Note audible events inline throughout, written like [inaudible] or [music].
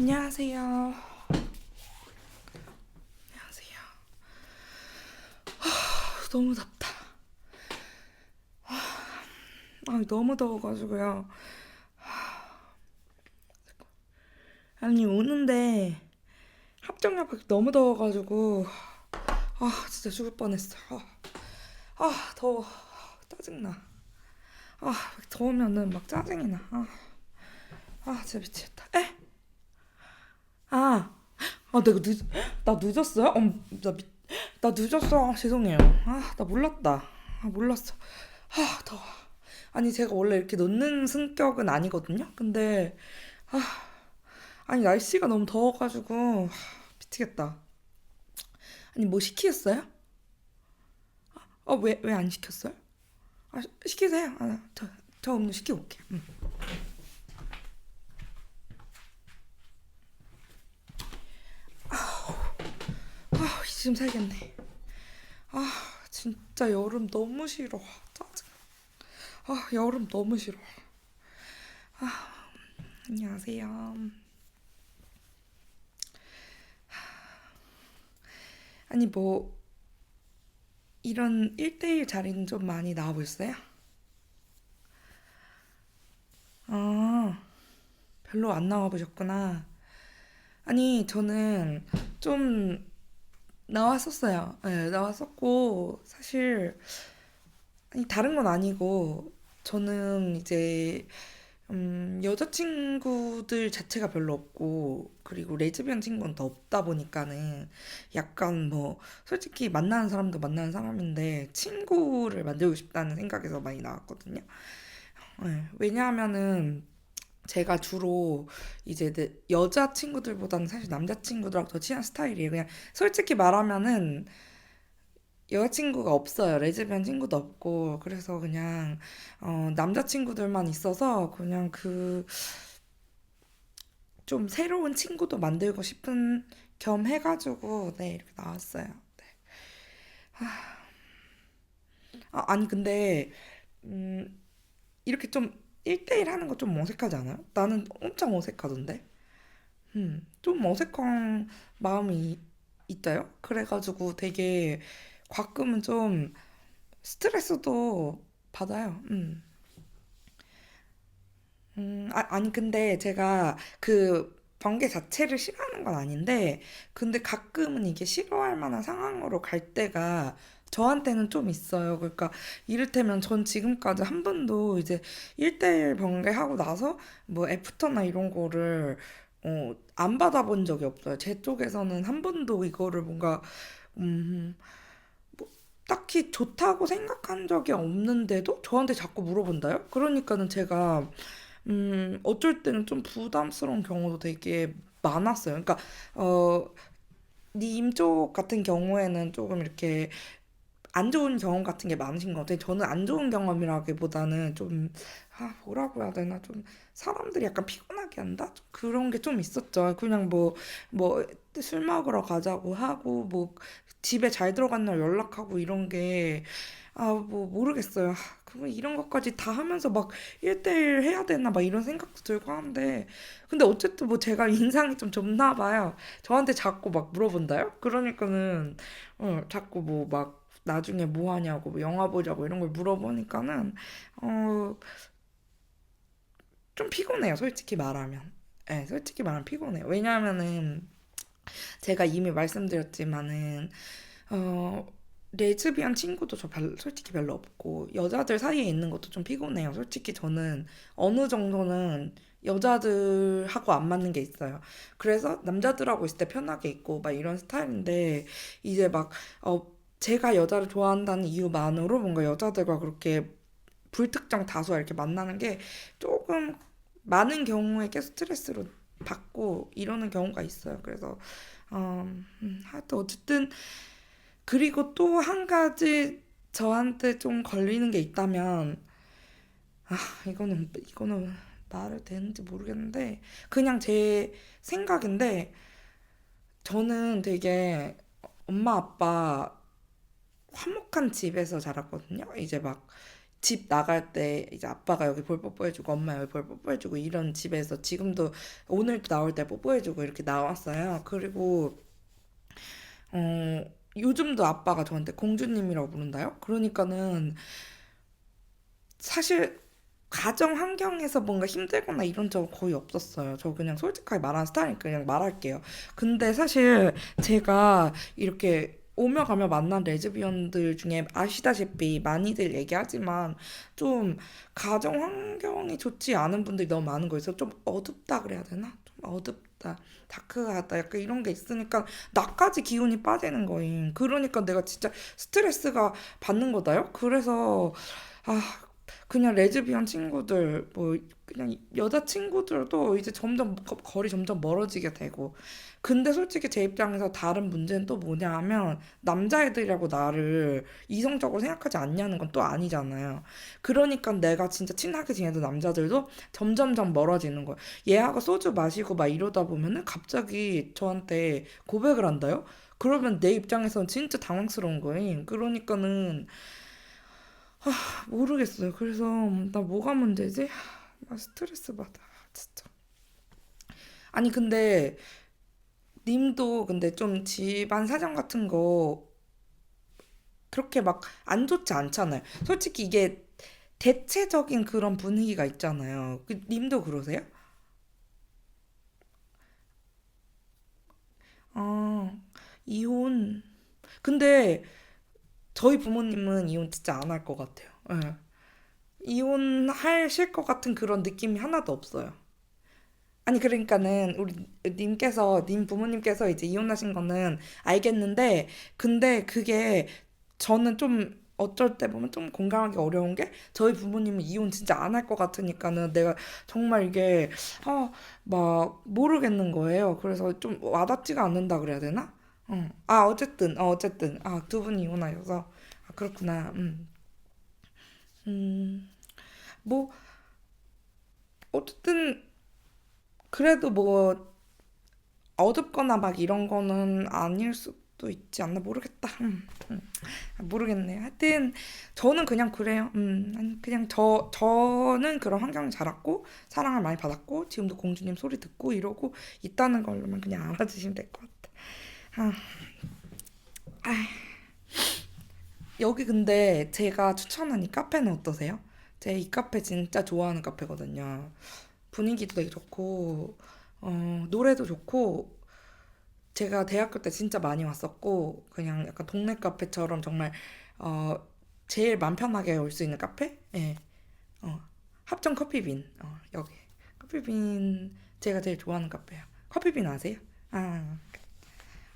안녕하세요. 안녕하세요. 하, 너무 덥다. 아, 너무 더워가지고요. 아니 오는데 합정역 밖에 너무 더워가지고 아 진짜 죽을 뻔했어. 아, 아 더워. 짜증나. 아 더우면은 막 짜증이 나. 아, 아 진짜 미치겠다. 에? 아, 아 내가 늦, 나 늦었어요? 어, 나, 미, 나 늦었어. 아, 죄송해요. 아, 나 몰랐다. 아, 몰랐어. 아, 더워. 아니, 제가 원래 이렇게 늦는 성격은 아니거든요? 근데, 아, 아니, 날씨가 너무 더워가지고, 아, 미치겠다. 아니, 뭐 시키셨어요? 어, 왜, 왜 안 시켰어요? 아, 시- 시키세요. 아, 저, 저 음료 시키고 올게요. 음. 아, 지금 살겠네. 아, 진짜 여름 너무 싫어. 짜증. 아, 여름 너무 싫어. 아, 안녕하세요. 아니, 뭐, 이런 1대1 자리는 좀 많이 나오고 있어요? 아, 별로 안 나와보셨구나. 아니, 저는 좀 나왔었어요. 네, 나왔었고, 사실, 아니, 다른 건 아니고, 저는 이제, 음, 여자친구들 자체가 별로 없고, 그리고 레즈비언 친구는 더 없다 보니까는, 약간 뭐, 솔직히 만나는 사람도 만나는 사람인데, 친구를 만들고 싶다는 생각에서 많이 나왔거든요. 네, 왜냐하면은, 제가 주로 이제 내 여자 친구들보다는 사실 남자 친구들하고 더 친한 스타일이에요. 그냥 솔직히 말하면은 여자친구가 없어요. 레즈비언 친구도 없고. 그래서 그냥 어 남자 친구들만 있어서 그냥 그 좀 새로운 친구도 만들고 싶은 겸 해가지고 네 이렇게 나왔어요. 네. 아, 아니 근데 음 이렇게 좀 1대1 하는 거 좀 어색하지 않아요? 나는 엄청 어색하던데. 음, 좀 어색한 마음이 있다요? 그래가지고 되게 가끔은 좀 스트레스도 받아요. 음. 음, 아, 아니, 근데 제가 그 번개 자체를 싫어하는 건 아닌데, 근데 가끔은 이게 싫어할 만한 상황으로 갈 때가 저한테는 좀 있어요. 그러니까, 이를테면 전 지금까지 한 번도 이제 1대1 번개하고 나서 뭐 애프터나 이런 거를, 어, 안 받아본 적이 없어요. 제 쪽에서는 한 번도 이거를 뭔가, 음, 뭐, 딱히 좋다고 생각한 적이 없는데도 저한테 자꾸 물어본다요? 그러니까는 제가 음, 어쩔 때는 좀 부담스러운 경우도 되게 많았어요. 그러니까, 어, 님쪽 같은 경우에는 조금 이렇게 안 좋은 경험 같은 게 많으신 것 같아요. 저는 안 좋은 경험이라기보다는 좀, 아, 뭐라고 해야 되나, 좀, 사람들이 약간 피곤하게 한다? 좀 그런 게 좀 있었죠. 그냥 뭐, 뭐, 술 먹으러 가자고 하고, 뭐, 집에 잘 들어간 날 연락하고 이런 게, 아, 뭐, 모르겠어요. 아, 그러면 이런 것까지 다 하면서 막 1대1 해야 되나, 막 이런 생각도 들고 하는데, 근데 어쨌든 뭐 제가 [laughs] 인상이 좀 좁나 봐요. 저한테 자꾸 막 물어본다요? 그러니까는, 어, 자꾸 뭐 막, 나중에 뭐 하냐고, 뭐 영화 보자고 이런 걸 물어보니까는, 어, 좀 피곤해요, 솔직히 말하면. 예, 솔직히 말하면 피곤해요. 왜냐하면은, 제가 이미 말씀드렸지만은, 어, 레즈비언 친구도 저 별, 솔직히 별로 없고, 여자들 사이에 있는 것도 좀 피곤해요. 솔직히 저는 어느 정도는 여자들하고 안 맞는 게 있어요. 그래서 남자들하고 있을 때 편하게 있고, 막 이런 스타일인데, 이제 막, 어, 제가 여자를 좋아한다는 이유만으로 뭔가 여자들과 그렇게 불특정 다수와 이렇게 만나는 게 조금 많은 경우에 계속 스트레스로 받고 이러는 경우가 있어요. 그래서, 어, 음, 하여튼 어쨌든, 그리고 또 한 가지 저한테 좀 걸리는 게 있다면, 아, 이거는, 이거는 말을 되는지 모르겠는데, 그냥 제 생각인데, 저는 되게 엄마 아빠 화목한 집에서 자랐거든요. 이제 막 집 나갈 때 이제 아빠가 여기 볼 뽀뽀해주고 엄마 여기 볼 뽀뽀해주고 이런 집에서 지금도 오늘도 나올 때 뽀뽀해주고 이렇게 나왔어요. 그리고 어 요즘도 아빠가 저한테 공주님이라고 부른다요? 그러니까는 사실 가정 환경에서 뭔가 힘들거나 이런 적 거의 없었어요. 저 그냥 솔직하게 말하는 스타일이니까 그냥 말할게요. 근데 사실 제가 이렇게 오며 가며 만난 레즈비언들 중에 아시다시피 많이들 얘기하지만 좀 가정 환경이 좋지 않은 분들이 너무 많은 거여서 좀 어둡다 그래야 되나? 좀 어둡다, 다크하다 약간 이런 게 있으니까 나까지 기운이 빠지는 거임. 그러니까 내가 진짜 스트레스가 받는 거다요. 그래서 아 그냥 레즈비언 친구들 뭐 그냥 여자 친구들도 이제 점점 거- 거리 점점 멀어지게 되고 근데 솔직히 제 입장에서 다른 문제는 또 뭐냐 하면 남자애들이라고 나를 이성적으로 생각하지 않냐는 건 또 아니잖아요. 그러니까 내가 진짜 친하게 지내던 남자들도 점점점 멀어지는 거예요. 얘하고 소주 마시고 막 이러다 보면은 갑자기 저한테 고백을 한다요? 그러면 내 입장에서는 진짜 당황스러운 거예요. 그러니까는 모르겠어요. 그래서 나 뭐가 문제지? 나 스트레스 받아. 진짜. 아니 근데 님도 근데 좀 집안 사정 같은 거 그렇게 막 안 좋지 않잖아요. 솔직히 이게 대체적인 그런 분위기가 있잖아요. 그 님도 그러세요? 아, 이혼. 근데 저희 부모님은 이혼 진짜 안 할 것 같아요. 예. 이혼하실 것 같은 그런 느낌이 하나도 없어요. 아니 그러니까는 우리 님께서 님 부모님께서 이제 이혼하신 거는 알겠는데 근데 그게 저는 좀 어쩔 때 보면 좀 공감하기 어려운 게 저희 부모님은 이혼 진짜 안 할 것 같으니까는 내가 정말 이게 아막 모르겠는 거예요. 그래서 좀 와닿지가 않는다 그래야 되나? 어. 아 어쨌든 어 어쨌든 아 두 분이 이혼하셔서 아 그렇구나. 음. 음. 뭐 어쨌든 그래도 뭐 어둡거나 막 이런 거는 아닐 수도 있지 않나 모르겠다. 음, 음. 모르겠네. 하여튼 저는 그냥 그래요. 음, 그냥 저 저는 그런 환경에 자랐고 사랑을 많이 받았고 지금도 공주님 소리 듣고 이러고 있다는 걸로만 그냥 알아주시면 될 것 같아. 아, 아, 여기 근데 제가 추천한 이 카페는 어떠세요? 제 이 카페 진짜 좋아하는 카페거든요. 분위기도 되게 좋고 어, 노래도 좋고 제가 대학교 때 진짜 많이 왔었고 그냥 약간 동네 카페처럼 정말 어 제일 맘 편하게 올 수 있는 카페? 예. 어. 합정 커피빈. 어, 여기. 커피빈 제가 제일 좋아하는 카페예요. 커피빈 아세요? 아,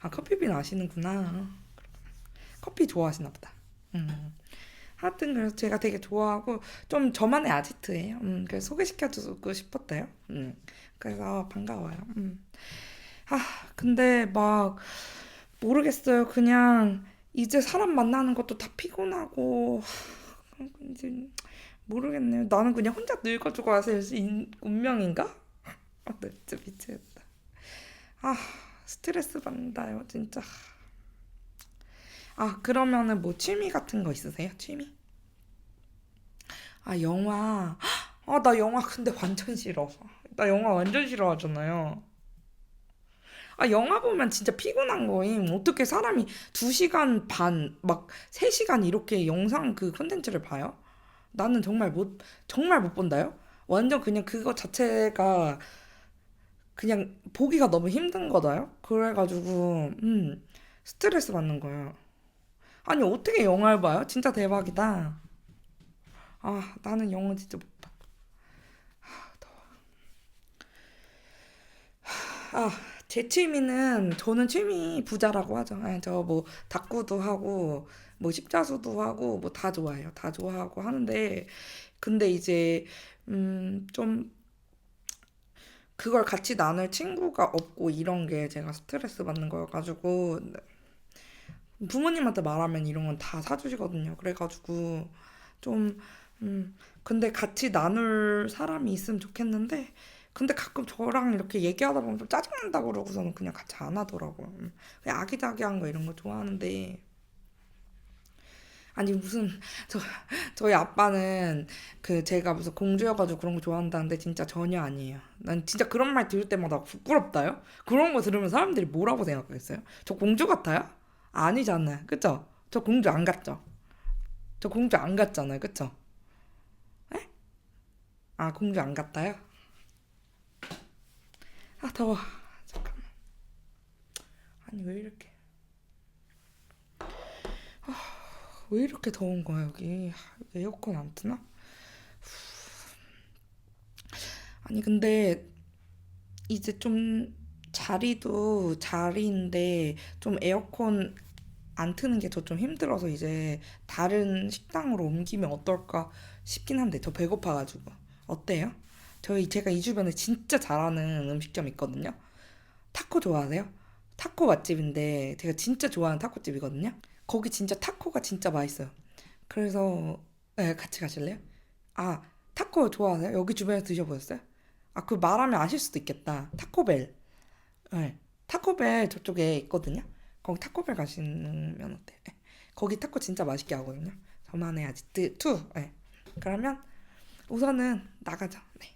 아 커피빈 아시는구나. 커피 좋아하시나 보다. 음. 하여튼 그래서 제가 되게 좋아하고 좀 저만의 아지트예요. 음, 그래서 소개시켜주고 싶었대요. 음. 그래서 반가워요. 음. 아, 근데 막 모르겠어요. 그냥 이제 사람 만나는 것도 다 피곤하고 이제 모르겠네요. 나는 그냥 혼자 늙어주고 와서 인- 운명인가? 아, 나 진짜 미치겠다. 아, 스트레스 받는다요, 진짜. 아, 그러면은 뭐 취미 같은 거 있으세요? 취미? 아, 영화. 아, 나 영화 근데 완전 싫어. 나 영화 완전 싫어하잖아요. 아, 영화 보면 진짜 피곤한 거임. 어떻게 사람이 2시간 반, 막 3시간 이렇게 영상 그 콘텐츠를 봐요? 나는 정말 못, 정말 못 본다요? 완전 그냥 그거 자체가 그냥 보기가 너무 힘든 거다요? 그래가지고, 음, 스트레스 받는 거예요. 아니, 어떻게 영화를 봐요? 진짜 대박이다. 아, 나는 영화 진짜 못 봐. 아, 제 취미는 저는 취미 부자라고 하죠. 저 뭐 탁구도 하고 뭐 십자수도 하고 뭐 다 좋아해요. 다 좋아하고 하는데 근데 이제 음 좀 그걸 같이 나눌 친구가 없고 이런 게 제가 스트레스 받는 거여가지고 부모님한테 말하면 이런 건 다 사주시거든요. 그래가지고 좀 음, 근데 같이 나눌 사람이 있으면 좋겠는데 근데 가끔 저랑 이렇게 얘기하다 보면 좀 짜증난다 그러고서는 그냥 같이 안 하더라고요. 음, 그냥 아기자기한 거 이런 거 좋아하는데 아니 무슨 저 저희 아빠는 그 제가 무슨 공주여가지고 그런 거 좋아한다는데 진짜 전혀 아니에요. 난 진짜 그런 말 들을 때마다 부끄럽다요. 그런 거 들으면 사람들이 뭐라고 생각하겠어요? 저 공주 같아요? 아니잖아요. 그쵸? 저 공주 안 같죠? 저 공주 안 같잖아요. 그쵸? 에? 아 공주 안 같아요? 아 더워. 잠깐만. 아니 왜 이렇게 왜 이렇게 더운 거야 여기 하, 에어컨 안 트나? 아니 근데 이제 좀 자리도 자리인데 좀 에어컨 안 트는 게 저 좀 힘들어서 이제 다른 식당으로 옮기면 어떨까 싶긴 한데 저 배고파가지고 어때요? 저희 제가 이 주변에 진짜 잘하는 음식점 있거든요. 타코 좋아하세요? 타코 맛집인데 제가 진짜 좋아하는 타코집이거든요. 거기 진짜 타코가 진짜 맛있어요. 그래서 네, 같이 가실래요? 아, 타코 좋아하세요? 여기 주변에서 드셔보셨어요? 아, 그 말하면 아실 수도 있겠다. 타코벨. 네, 타코벨 저쪽에 있거든요. 거기 타코벨 가시면 어때? 네, 거기 타코 진짜 맛있게 하거든요. 저만의 아지트 투. 네. 그러면 우선은 나가자. 네.